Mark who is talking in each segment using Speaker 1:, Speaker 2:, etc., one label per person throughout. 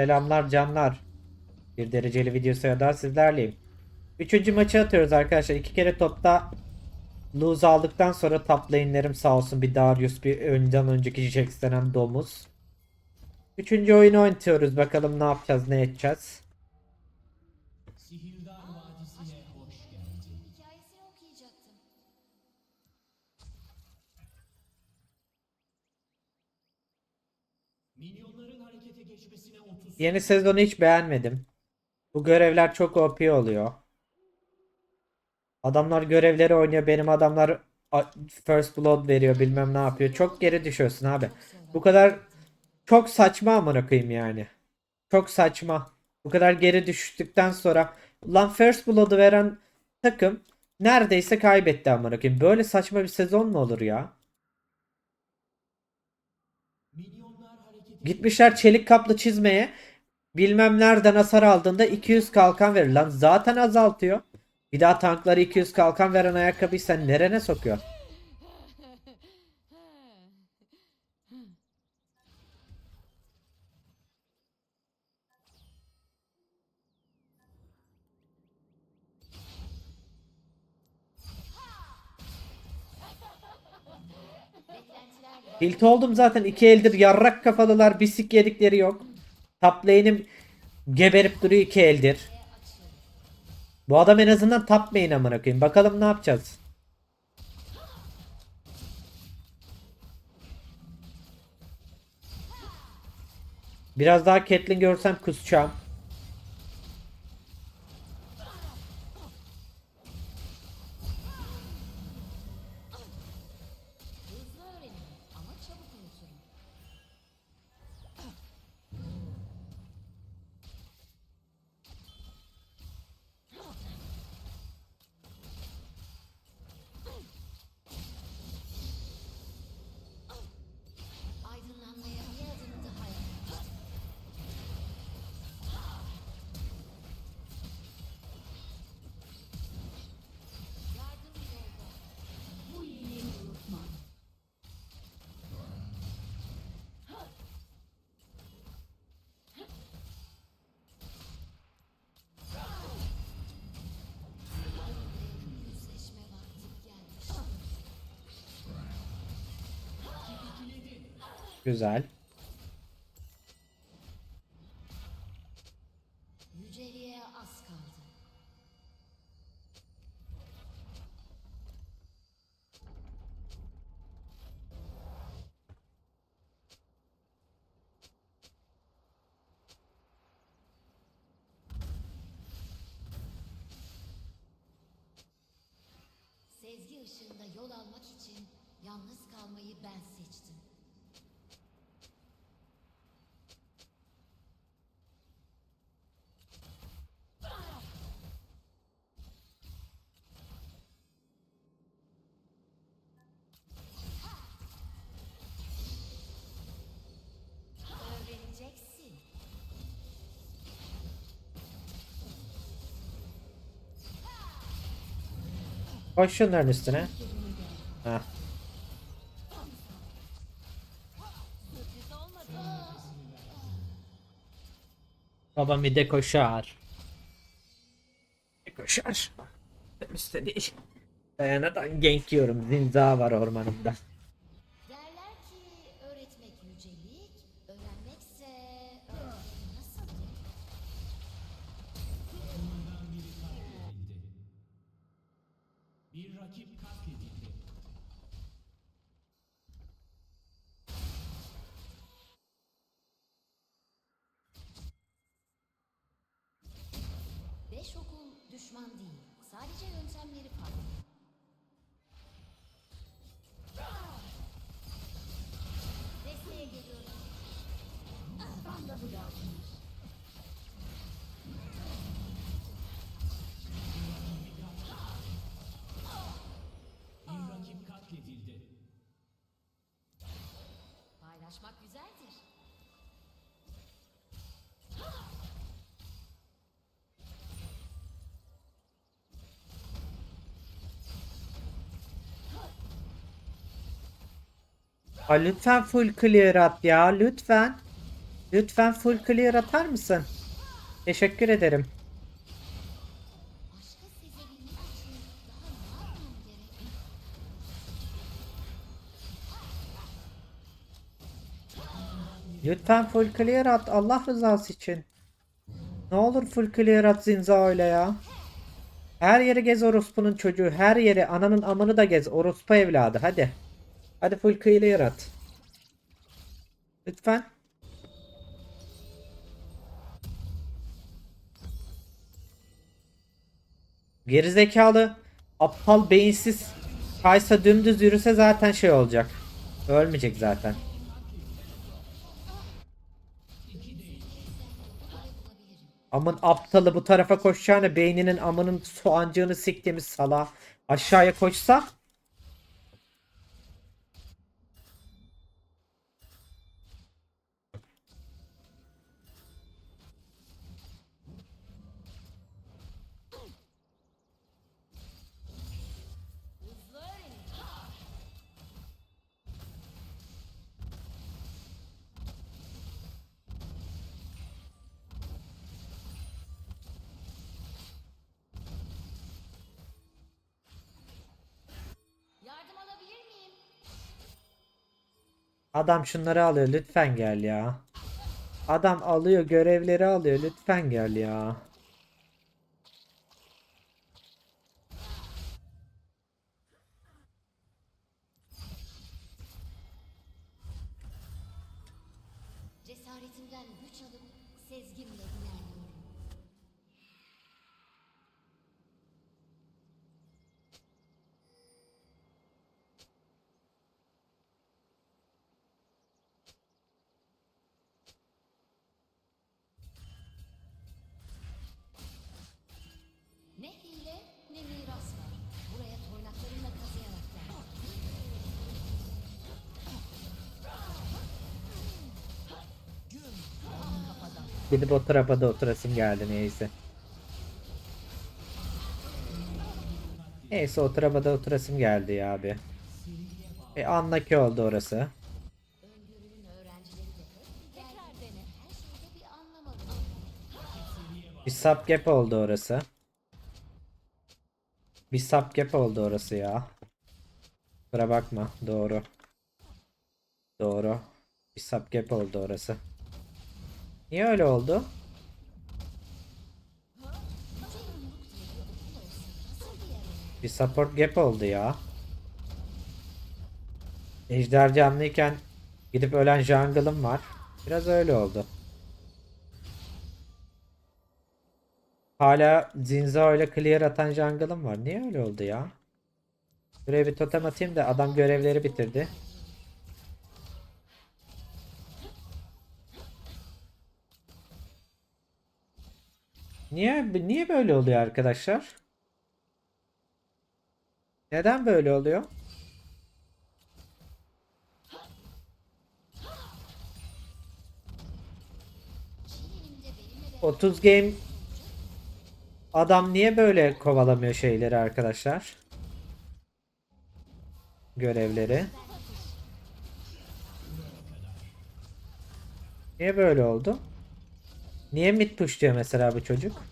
Speaker 1: Selamlar canlar. Bir dereceli videosu daha sizlerleyim. Üçüncü maçı atıyoruz arkadaşlar. İki kere topta lose aldıktan sonra top lane'lerim sağ olsun bir Darius bir önden önceki Jax denen domuz. Üçüncü oyunu oynatıyoruz. Bakalım ne yapacağız ne edeceğiz. Yeni sezonu hiç beğenmedim. Bu görevler çok OP oluyor. Adamlar görevleri oynuyor. Benim adamlar First Blood veriyor bilmem ne yapıyor. Çok geri düşüyorsun abi. Bu kadar çok saçma amına koyayım yani. Çok saçma. Bu kadar geri düştükten sonra lan First Blood'u veren takım neredeyse kaybetti amına koyayım. Böyle saçma bir sezon mu olur ya? Gitmişler çelik kaplı çizmeye bilmem nereden hasar aldığında 200 kalkan verir lan. Zaten azaltıyor. Bir daha tankları 200 kalkan veren ayakkabıyı sen nerene sokuyor? Tilt oldum zaten. iki eldir yarrak kafalılar. Bisik yedikleri yok. Top lane'im geberip duruyor iki eldir. Bu adam en azından top main amına. Bakalım ne yapacağız. Biraz daha Caitlyn görsem kusacağım. Güzel.
Speaker 2: Sezgi ışığında yol almak için yalnız kalmayı ben seçtim.
Speaker 1: Koş şunların üstüne. Heh. Baba bir de koşar. Koşar. İstediği iş. Dayanadan genk yiyorum. Zinza var ormanımda.
Speaker 2: Düşman değil, sadece yöntemleri farklı.
Speaker 1: Ha, lütfen full clear at ya lütfen. Lütfen full clear atar mısın? Teşekkür ederim. Lütfen full clear at Allah rızası için. Ne olur full clear at Zinza öyle ya. Her yeri gez orospunun çocuğu. Her yeri ananın amını da gez. Orospu evladı hadi. Hadi full clear at. Lütfen. Gerizekalı, aptal, beyinsiz Kaysa dümdüz yürüse zaten şey olacak. Ölmeyecek zaten. Amın aptalı bu tarafa koşacağına beyninin amının soğancığını siktiğimiz sala aşağıya koşsa adam şunları alıyor lütfen gel ya. Adam alıyor görevleri alıyor lütfen gel ya. Gidip o tarafa da oturasım geldi neyse. Neyse o tarafa da oturasım geldi ya abi. E anlaki oldu orası.
Speaker 2: Bir
Speaker 1: gap oldu orası. Bir sub gap oldu orası ya. Kusura bakma. Doğru. Doğru. Bir sub gap oldu orası. Niye öyle oldu? Bir support gap oldu ya. Ejder canlıyken gidip ölen jungle'ım var. Biraz öyle oldu. Hala Zinzao ile clear atan jungle'ım var. Niye öyle oldu ya? Buraya bir totem atayım da adam görevleri bitirdi. Niye niye böyle oluyor arkadaşlar? Neden böyle oluyor? 30 game adam niye böyle kovalamıyor şeyleri arkadaşlar? Görevleri. Niye böyle oldu? Niye mid push diyor mesela bu çocuk?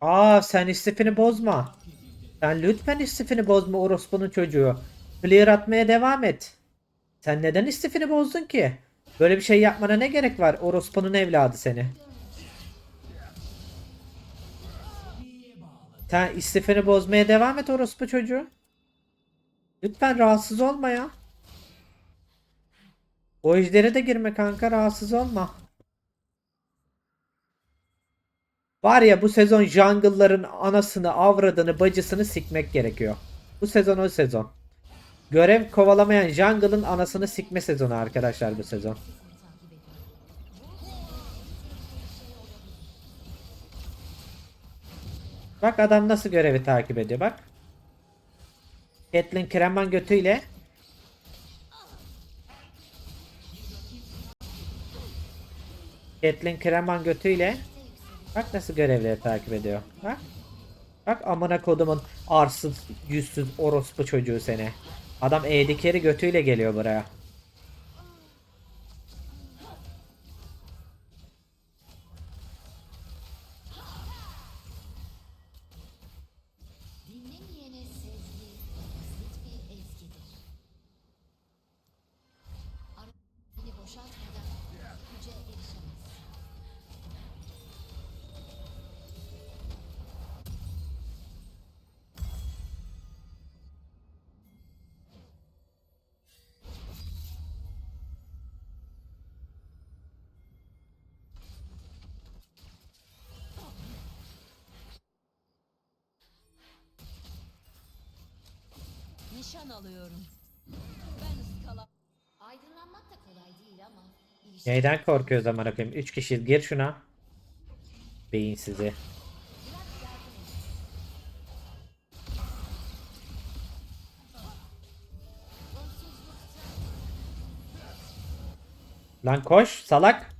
Speaker 1: Aa sen istifini bozma. Sen lütfen istifini bozma orospunun çocuğu. Clear atmaya devam et. Sen neden istifini bozdun ki? Böyle bir şey yapmana ne gerek var orospunun evladı seni? Sen istifini bozmaya devam et orospu çocuğu. Lütfen rahatsız olma ya. O ejdere de girme kanka rahatsız olma. Var ya bu sezon jungle'ların anasını, avradını, bacısını sikmek gerekiyor. Bu sezon o sezon. Görev kovalamayan jungle'ın anasını sikme sezonu arkadaşlar bu sezon. Bak adam nasıl görevi takip ediyor bak. Caitlyn Kreman götüyle Caitlyn Kreman götüyle Bak nasıl görevleri takip ediyor. Bak. Bak amına kodumun arsız, yüzsüz orospu çocuğu seni. Adam eğdikleri götüyle geliyor buraya.
Speaker 3: Nişan alıyorum. Ben ıskala.
Speaker 2: Aydınlanmak da kolay değil ama
Speaker 1: Neyden korkuyoruz amına koyayım? 3 kişi gir şuna. Beyinsizi. Lan koş salak.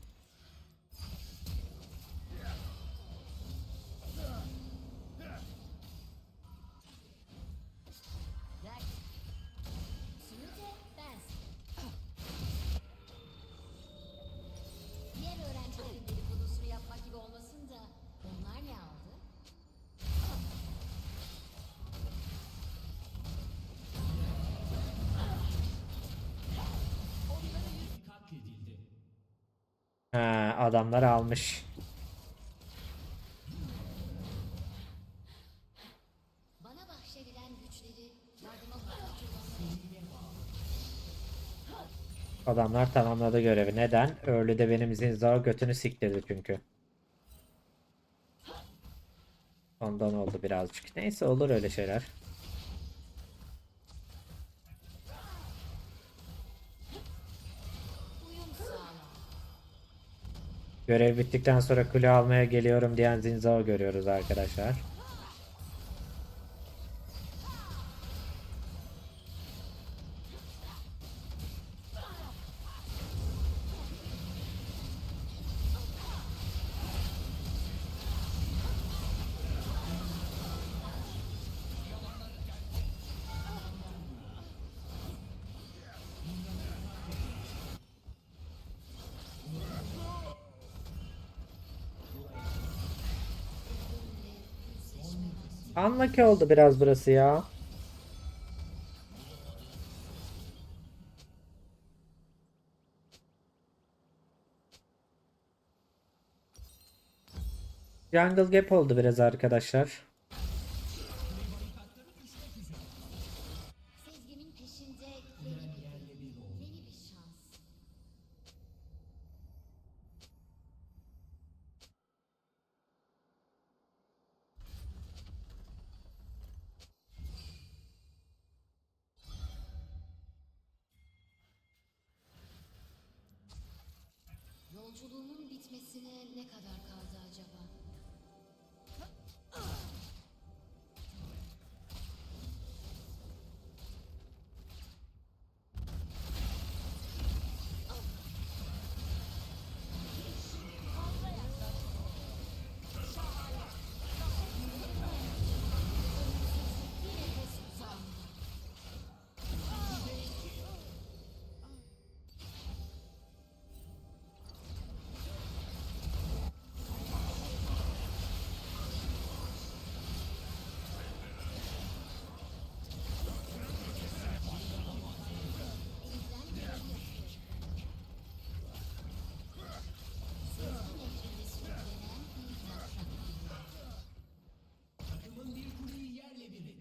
Speaker 1: Adamlar almış. Adamlar tamamladı görevi. Neden? Early de benim zinzao götünü siktirdi çünkü. Ondan oldu birazcık. Neyse olur öyle şeyler. Görev bittikten sonra kule almaya geliyorum diyen zinzao görüyoruz arkadaşlar. Unlucky oldu biraz burası ya. Jungle Gap oldu biraz arkadaşlar.
Speaker 2: Yolculuğumun bitmesine ne kadar kaldı acaba?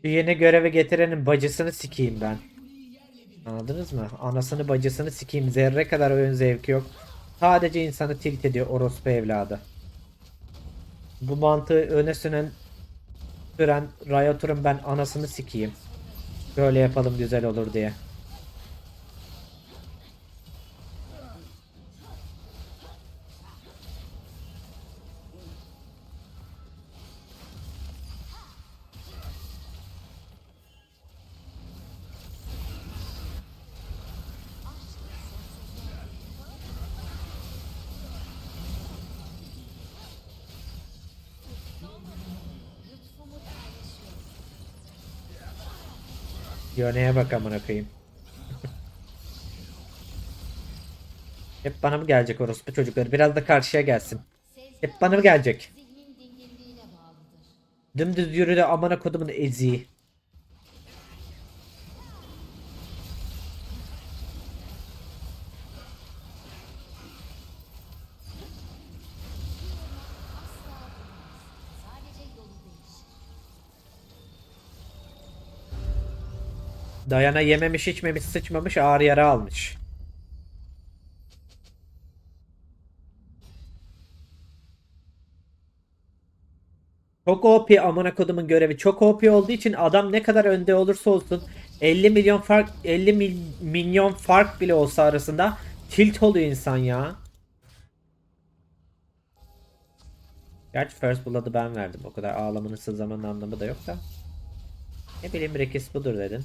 Speaker 1: Şu yeni görevi getirenin bacısını sikeyim ben. Anladınız mı? Anasını bacısını sikeyim. Zerre kadar oyun zevki yok. Sadece insanı tilt ediyor orospu evladı. Bu mantığı öne süren süren Riot'un ben anasını sikeyim. Böyle yapalım güzel olur diye. Yöneye bak amına koyayım. Hep bana mı gelecek orospu çocukları? Biraz da karşıya gelsin. Hep bana mı gelecek? Dümdüz yürü de amına kodumun eziği. Dayana yememiş içmemiş sıçmamış ağır yara almış. Çok OP amına kodumun görevi çok OP olduğu için adam ne kadar önde olursa olsun 50 milyon fark 50 mil- milyon fark bile olsa arasında tilt oluyor insan ya. Gerçi First Blood'ı ben verdim. O kadar ağlamanın sızlamanın anlamı da yok da. Ne bileyim Rekis budur dedin.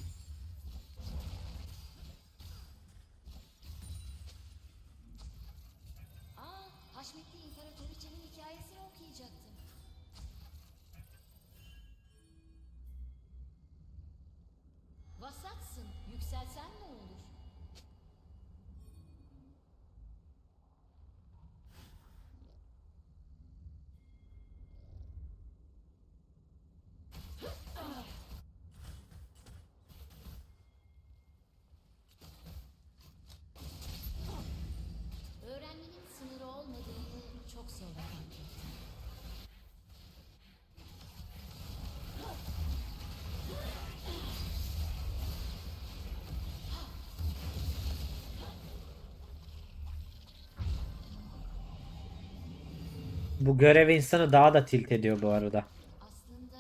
Speaker 1: Bu görev insanı daha da tilt ediyor bu arada.
Speaker 2: Aslında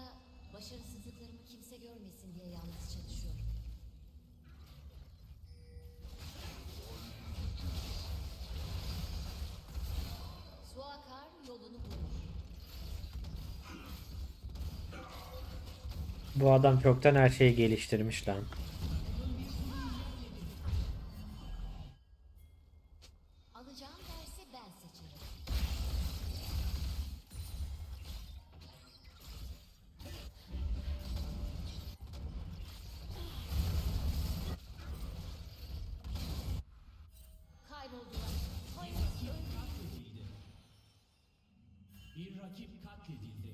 Speaker 2: başarısızlıklarımı kimse görmesin diye yalnız çalışıyorum. Su akar yolunu bulur.
Speaker 1: Bu adam çoktan her şeyi geliştirmiş lan.
Speaker 4: Rakip katledildi.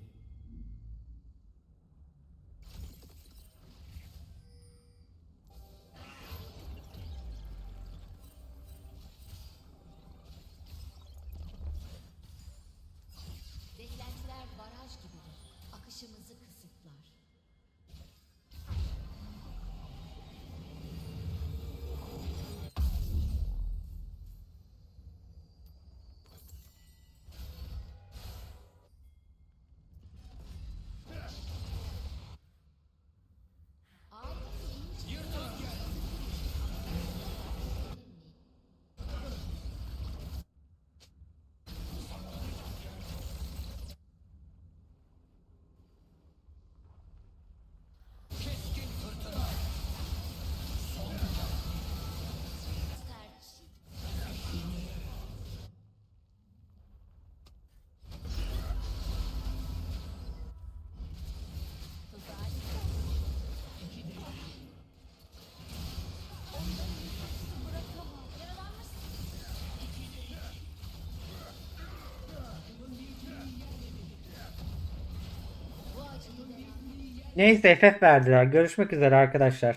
Speaker 1: Neyse FF verdiler. Görüşmek üzere arkadaşlar.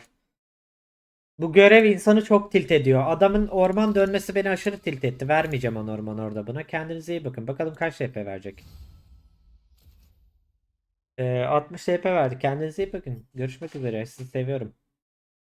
Speaker 1: Bu görev insanı çok tilt ediyor. Adamın orman dönmesi beni aşırı tilt etti. Vermeyeceğim onu orman orada buna. Kendinize iyi bakın. Bakalım kaç TP verecek. Ee, 60 TP verdi. Kendinize iyi bakın. Görüşmek üzere. Sizi seviyorum.